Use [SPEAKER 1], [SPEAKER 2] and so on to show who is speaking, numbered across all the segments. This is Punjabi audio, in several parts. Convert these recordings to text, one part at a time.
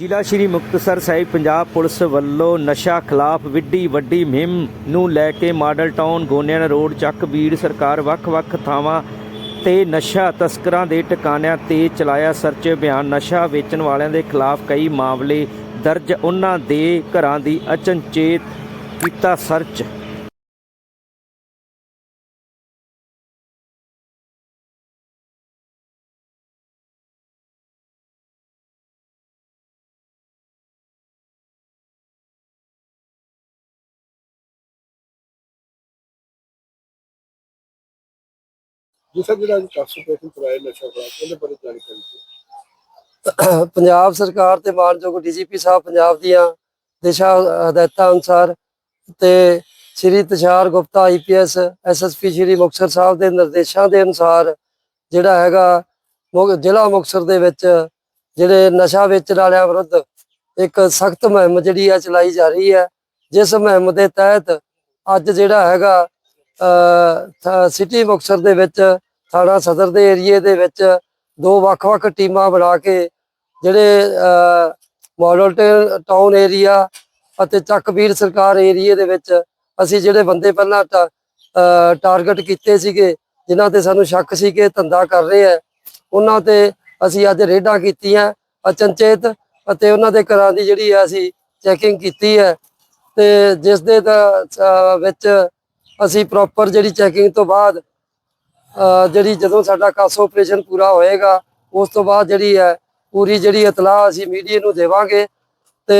[SPEAKER 1] ਜ਼ਿਲ੍ਹਾ ਸ਼੍ਰੀ ਮੁਕਤਸਰ ਸਾਹਿਬ ਪੰਜਾਬ ਪੁਲਿਸ ਵੱਲੋਂ ਨਸ਼ਾ ਖਿਲਾਫ ਵਿੱਢੀ ਵੱਡੀ ਮੁਹਿੰਮ ਨੂੰ ਲੈ ਕੇ model town Goniana road Chak Bir Sarkar ਵੱਖ-ਵੱਖ ਥਾਵਾਂ ਤੇ ਨਸ਼ਾ ਤਸਕਰਾਂ ਦੇ ਟਿਕਾਣਿਆਂ ਤੇ ਚਲਾਇਆ ਸਰਚ ਅਭਿਆਨ। ਨਸ਼ਾ ਵੇਚਣ ਵਾਲਿਆਂ ਦੇ ਖਿਲਾਫ ਕਈ ਮਾਮਲੇ ਦਰਜ। ਉਹਨਾਂ ਦੇ ਘਰਾਂ ਦੀ ਅਚਨਚੇਤ ਕੀਤਾ ਸਰਚ।
[SPEAKER 2] ਦੂਸਰਾ ਜਿਹੜਾ ਅੱਜ ਕਾਨਸਟੀਟਿਊਸ਼ਨ ਚਲਾਇਆ ਨਸ਼ਾ ਖਿਲਾਫ ਉਹਦੇ ਬਾਰੇ ਜਾਣਕਾਰੀ ਦਿਓ।
[SPEAKER 3] ਪੰਜਾਬ ਸਰਕਾਰ ਤੇ ਮਾਨਯੋਗ ਡੀਜੀਪੀ ਸਾਹਿਬ ਪੰਜਾਬ ਦੀਆਂ ਦਿਸ਼ਾ ਹਦਾਇਤਾਂ ਅਨੁਸਾਰ ਤੇ ਸ਼੍ਰੀ ਤੁਸ਼ਾਰ ਗੁਪਤਾ ਆਈਪੀਐਸ ਐਸਐਸਪੀ ਸ਼੍ਰੀ ਮੁਕਤਸਰ ਸਾਹਿਬ ਦੇ ਨਿਰਦੇਸ਼ਾਂ ਦੇ ਅਨੁਸਾਰ ਜਿਹੜਾ ਹੈਗਾ ਜ਼ਿਲ੍ਹਾ ਮੁਕਤਸਰ ਦੇ ਵਿੱਚ ਜਿਹੜੇ ਨਸ਼ਾ ਵੇਚਣ ਵਾਲਿਆਂ ਵਿਰੁੱਧ ਇੱਕ ਸਖਤ ਮੁਹਿੰਮ ਜਿਹੜੀ ਆ ਚਲਾਈ ਜਾ ਰਹੀ ਹੈ, ਜਿਸ ਮੁਹਿੰਮ ਦੇ ਤਹਿਤ ਅੱਜ ਜਿਹੜਾ ਹੈਗਾ ਸਿਟੀ ਮੁਕਤਸਰ ਦੇ ਵਿੱਚ, ਥਾਣਾ ਸਦਰ ਦੇ ਏਰੀਏ ਦੇ ਵਿੱਚ ਦੋ ਵੱਖ-ਵੱਖ ਟੀਮਾਂ ਬਣਾ ਕੇ ਜਿਹੜੇ ਮਾਡਲ ਟਾਊਨ ਏਰੀਆ ਅਤੇ ਚੱਕਬੀਰ ਸਰਕਾਰ ਏਰੀਏ ਦੇ ਵਿੱਚ ਅਸੀਂ ਜਿਹੜੇ ਬੰਦੇ ਪਹਿਲਾਂ ਟਾਰਗੇਟ ਕੀਤੇ ਸੀਗੇ, ਜਿਨ੍ਹਾਂ ਤੇ ਸਾਨੂੰ ਸ਼ੱਕ ਸੀ ਕਿ ਧੰਦਾ ਕਰ ਰਹੇ ਆ ਉਹਨਾਂ ਤੇ ਅਸੀਂ ਅੱਜ ਰੇਡਾਂ ਕੀਤੀਆਂ, ਅਚਨਚੇਤ ਅਤੇ ਉਹਨਾਂ ਦੇ ਘਰਾਂ ਦੀ ਜਿਹੜੀ ਆ ਅਸੀਂ ਚੈਕਿੰਗ ਕੀਤੀ ਹੈ ਤੇ ਜਿਸ ਦੇ ਵਿੱਚ ਅਸੀਂ ਪ੍ਰੋਪਰ ਜਿਹੜੀ ਚੈਕਿੰਗ ਤੋਂ ਬਾਅਦ ਜਿਹੜੀ ਜਦੋਂ ਸਾਡਾ ਕਾਸੋ ਆਪਰੇਸ਼ਨ ਪੂਰਾ ਹੋਏਗਾ ਉਸ ਤੋਂ ਬਾਅਦ ਜਿਹੜੀ ਹੈ ਪੂਰੀ ਜਿਹੜੀ ਇਤਲਾਹ ਅਸੀਂ ਮੀਡੀਆ ਨੂੰ ਦੇਵਾਂਗੇ। ਤੇ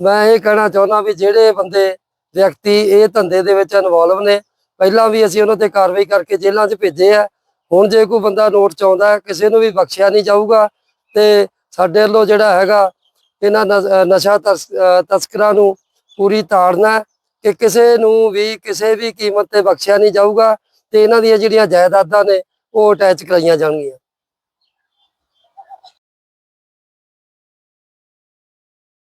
[SPEAKER 3] ਮੈਂ ਇਹ ਕਹਿਣਾ ਚਾਹੁੰਦਾ ਵੀ ਜਿਹੜੇ ਬੰਦੇ ਵਿਅਕਤੀ ਇਹ ਧੰਦੇ ਦੇ ਵਿੱਚ ਇਨਵੋਲਵ ਨੇ ਪਹਿਲਾਂ ਵੀ ਅਸੀਂ ਉਹਨਾਂ ਤੇ ਕਾਰਵਾਈ ਕਰਕੇ ਜੇਲ੍ਹਾਂ 'ਚ ਭੇਜੇ ਆ। ਹੁਣ ਜੇ ਕੋਈ ਬੰਦਾ ਨੋਟ ਚਾਹੁੰਦਾ ਹੈ, ਕਿਸੇ ਨੂੰ ਵੀ ਬਖਸ਼ਿਆ ਨਹੀਂ ਜਾਊਗਾ ਤੇ ਸਾਡੇ ਵੱਲੋਂ ਜਿਹੜਾ ਹੈਗਾ ਇਹਨਾਂ ਨਸ਼ਾ ਤਸ- ਤਸਕਰਾਂ ਨੂੰ ਪੂਰੀ ਤਾੜਨਾ ਕਿ ਕਿਸੇ ਨੂੰ ਵੀ ਕਿਸੇ ਵੀ ਕੀਮਤ ਤੇ ਬਖਸ਼ਿਆ ਨਹੀਂ ਜਾਊਗਾ ਤੇ ਇਹਨਾਂ ਦੀਆਂ ਜਿਹੜੀਆਂ ਜਾਇਦਾਦਾਂ ਨੇ ਉਹ ਅਟੈਚ ਕਰਾਈਆਂ ਜਾਣਗੀਆਂ।